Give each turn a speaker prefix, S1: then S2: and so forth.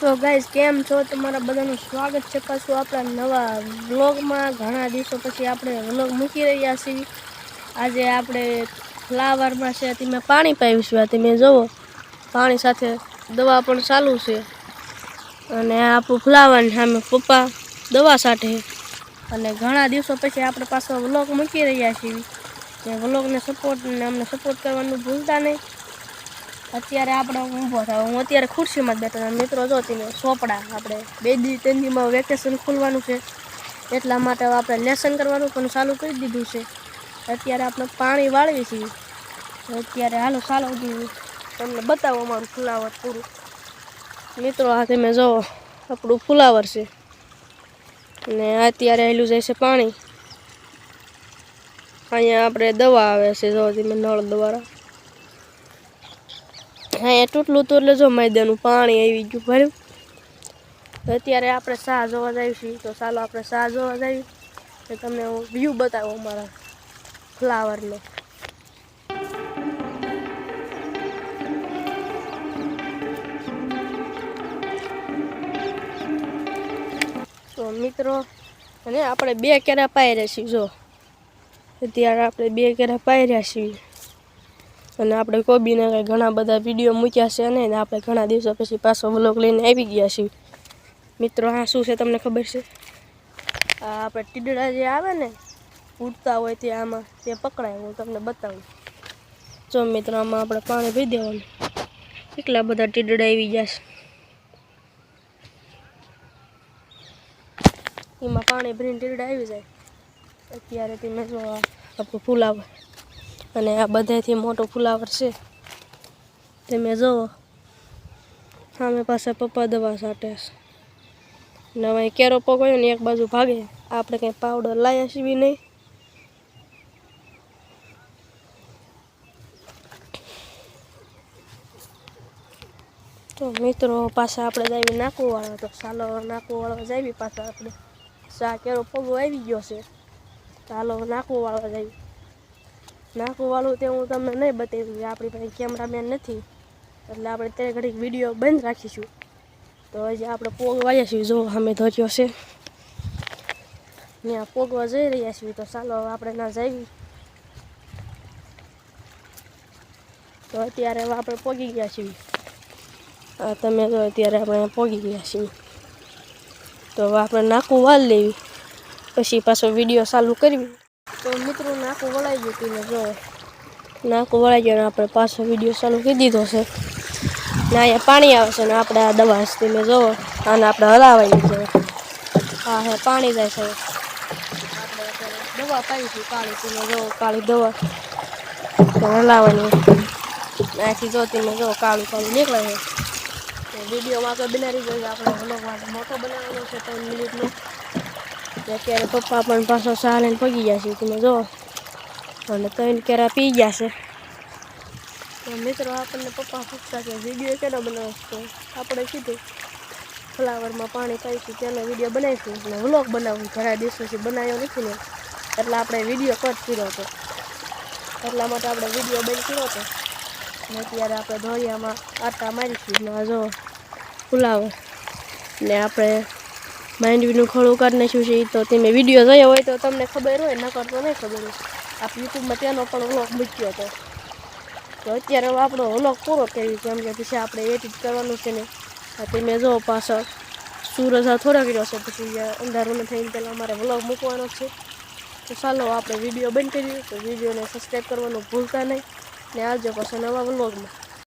S1: તો ગાઈઝ કેમ છો? તમારા બધાનું સ્વાગત છે. પાછું આપણા નવા વ્લોગમાં ઘણા દિવસો પછી આપણે વ્લોગ મૂકી રહ્યા છીએ. આજે આપણે ફ્લાવરમાં છે. તે મેં પાણી પાવ્યું છે. તમે જુઓ પાણી સાથે દવા પણ ચાલુ છે. અને આપણું ફ્લાવર સામે પપ્પા દવા સાથે. અને ઘણા દિવસો પછી આપણે પાછો વ્લોગ મૂકી રહ્યા છીએ. તે વ્લોગને સપોર્ટ ને અમને સપોર્ટ કરવાનું ભૂલતા નહીં. અત્યારે આપણે ઊભો થાય. હું અત્યારે ખુરશીમાં જ બેઠો. મિત્રો જો તેને ચોપડા આપણે બે દી ત્રણ દીમાં વેકેશન ખુલવાનું છે. એટલા માટે આપણે લેસન કરવાનું પણ ચાલુ કરી દીધું છે. અત્યારે આપણે પાણી વાળવી છીએ અત્યારે હાલો ચાલો તમને બતાવો અમારું ફુલાવર પૂરું. મિત્રો આ તમે જુઓ આપણું ફુલાવર છે. ને અત્યારે આવેલું જાય છે પાણી. અહીંયા આપણે દવા આવે છે, જો તમે નળ દ્વારા. એ તૂટલું તો એટલે જો મેદાનું પાણી આવી ગયું ભર્યું અત્યારે આપણે શાહ જોવા જઈશું તો ચાલો આપણે શાહ જોવા જઈએ તો તમને હું વ્યૂ બતાવું અમારા ફ્લાવરનો તો મિત્રો, અને આપણે બે કેરા પાયર્યા છીએ, જો. અત્યારે આપણે બે કેરા પાયર્યા છીએ. અને આપણે કોબીને કંઈ ઘણા બધા વીડિયો મૂક્યા છે અને આપણે ઘણા દિવસો પછી પાછો વ્લોગ લઈને આવી ગયા છીએ. મિત્રો, આ શું છે તમને ખબર છે? આ આપણે ટીડડા જે આવે ને, ઉડતા હોય તે આમાં, તે પકડાય. હું તમને બતાવું. જો મિત્રો, આમાં આપણે પાણી ભરી દેવાનું. કેટલા બધા ટીડડા આવી ગયા છે. એમાં પાણી ભરીને ટીડડા આવી જાય. અત્યારે તમે જો આપણું ફૂલ ફૂલાવર અને આ બધાથી મોટો ફુલાવર છે. તમે જુઓ સામે પાસે પપ્પા દવા સાટે છે. ને હવે કેરો પકડ્યો ને એક બાજુ ભાગે. આપણે કંઈ પાવડર લાયા છીએ નહીં. તો મિત્રો, પાછા આપણે જાવી વાળો તો ચાલો નાકુવાળા જાવી પાછા આપણે. સા કેરો પગો આવી ગયો છે. ચાલો વાળો જાવી નાખું વાળું તે હું તમને નહીં બતાવી આપણી પાસે કેમેરામેન નથી. એટલે આપણે તે ઘડીક વીડિયો બંધ રાખીશું. તો હજી આપણે પોગવાયા છીએ. જો અમે ધોર્યો છે. ત્યાં પોગવા જઈ રહ્યા છીએ. તો ચાલો આપણે ના જઈએ. તો અત્યારે આપણે પોગી ગયા છીએ. તમે તો અત્યારે આપણે પોગી ગયા છીએ. તો આપણે નાખું વાળ લેવી. પછી પાછો વીડિયો ચાલુ કરવી. તો મિત્રો નાકું વળાઈ ગયું તમે જો. નાકું વળાઈ ગયું આપણે પાછો વીડિયો ચાલુ કરી દીધો છે. ને અહીંયા પાણી આવે છે ને આપણે આ દવા હસ્તી મેં જોવો આને આપણે હલાવાઈ છે હા, હે, પાણી જાય છે. દવા પાઈશું કાળી તમે જોવો કાળી દવા. હલાવવાની અહીંથી જો તમે જોવો કાળું કાળું નીકળે છે. વિડીયોમાં આગળ બનાવી જોઈએ આપણે હલવાનો મોટો બનાવવાનો છે ત્રણ મિનિટનો. અત્યારે પપ્પા પણ પાછો સાહ લઈને પગી છે તમે જો અને ત્રણ કેરા પી છે તો મિત્રો આપણને પપ્પા પૂછતા કે વીડિયો કેનો બનાવો તો આપણે કીધું ફ્લાવરમાં પાણી પાઈશું તેનો વીડિયો બનાવીશું અને વ્લોગ બનાવું ઘણા દિવસોથી બનાવ્યો નથી ને એટલે આપણે વીડિયો કટ કર્યો હતો એટલા માટે આપણે વીડિયો બંધ કર્યો હતો અને અત્યારે આપણે ધોરિયામાં આટા મારીશું ને જો ફુલાવર ને આપણે માંડવીનું ખોળું કાઢી નાખ્યું છે એ તો તમે વીડિયો જોયો હોય તો તમને ખબર હોય ન કરતો નહીં ખબર હોય. આપણે યુટ્યુબમાં તેનો પણ વ્લોગ મૂક્યો હતો તો અત્યારે આપણો વ્લોગ પૂરો કરી કેમ કે પછી આપણે એડિટ કરવાનું છે ને. તમે જો પાછળ સૂરજ આ થોડા કર્યો છે, પછી અંધારું થઈને પહેલાં અમારે વ્લોગ મૂકવાનો છે. તો ચાલો આપણે વીડિયો બંધ કરીએ, તો વિડીયોને સબસ્ક્રાઈબ કરવાનું ભૂલતા નહીં. ને આવજો પાછો નવા વ્લોગમાં